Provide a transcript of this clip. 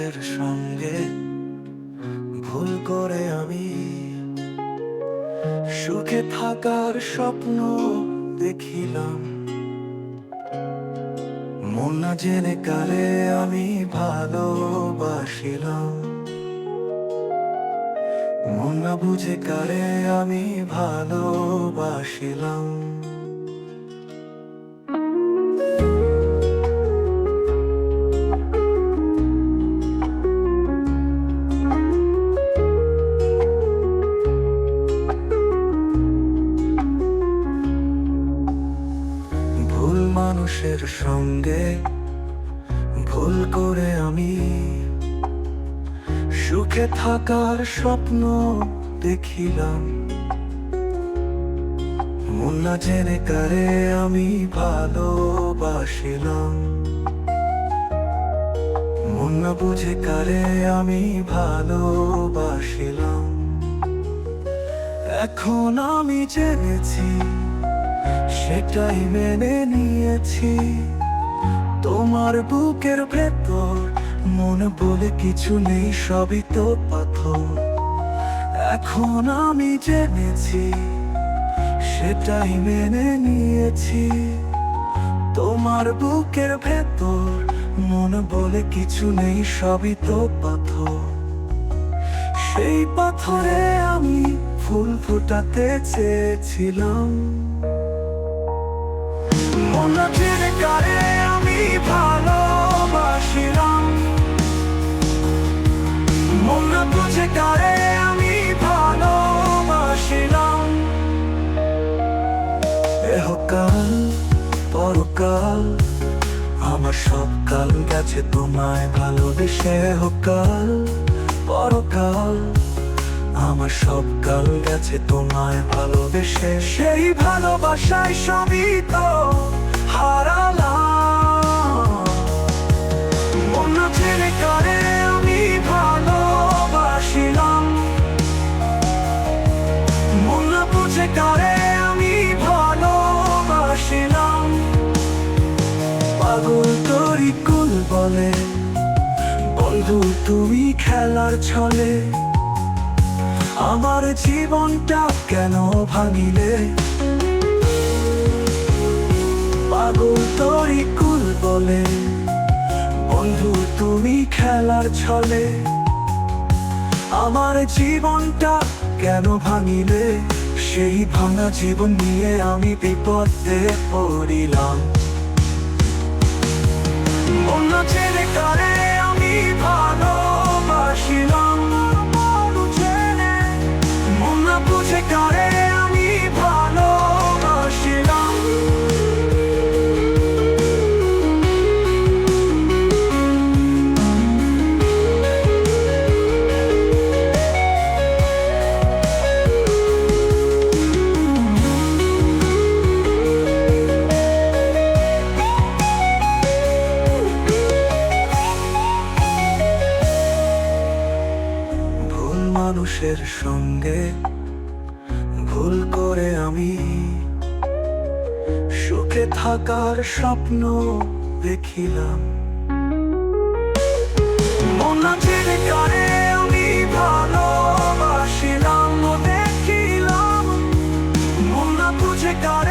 মানুষের সঙ্গে ভুল করে আমি সুখে থাকার স্বপ্ন দেখিলাম। মন না জেনে কালে আমি ভালোবাসিলাম। মন না বুঝে কারে আমি ভালোবাসিলাম। মানুষের সঙ্গে ভুল করে আমি সুখে থাকার স্বপ্ন দেখিলাম। মুন্না জেনে কারে আমি ভালোবাসিলাম। মুন্না বুঝে কারে আমি ভালোবাসিলাম। এখন আমি জেনেছি সেটাই মেনে নিয়েছি। তোমার বুকের ভেতর মন বলে কিছু নেই, সবই তো পাথর। এখন আমি জেনেছি, সেটাই মেনে নিয়েছি। তোমার বুকের ভেতর মন বলে কিছু নেই, সবই তো পাথর। সেই পাথরে আমি ফুল ফুটাতে চেয়েছিলাম। মনের কারে আমি ভালোবাসিলাম। মন বুঝে কারে আমি ভালোবাসিলাম। এহকাল পরকাল আমার সব গেছে তোমায় ভালোবেসে। হোকাল পরকাল আমার সব কাল গেছে তোমায় ভালোবেসে। সেই ভালোবাসায় সবই তো হারালাম। মন ছেড়ে করে আমি ভালোবাসিলাম। মন বুঝে করে আমি ভালোবাসিলাম। পাগল তোরি কুল বলে, বন্ধু তুমি খেলার ছলে। আমার জীবনটা কেন ভাঙিলে? পাগল তোরি কুল বলে, বন্ধু তুমি খেলার ছলে। আমার জীবনটা কেন ভাঙিলে? সেই ভাঙা জীবন নিয়ে আমি বিপদে পড়িলাম। অন্য ছেলে কারে মানুষের সঙ্গে ভুল করে আমি সুখে থাকার স্বপ্ন দেখিলাম। মনা জেনে ভালোবাসিলাম দেখিলাম। মনা বুঝে কারে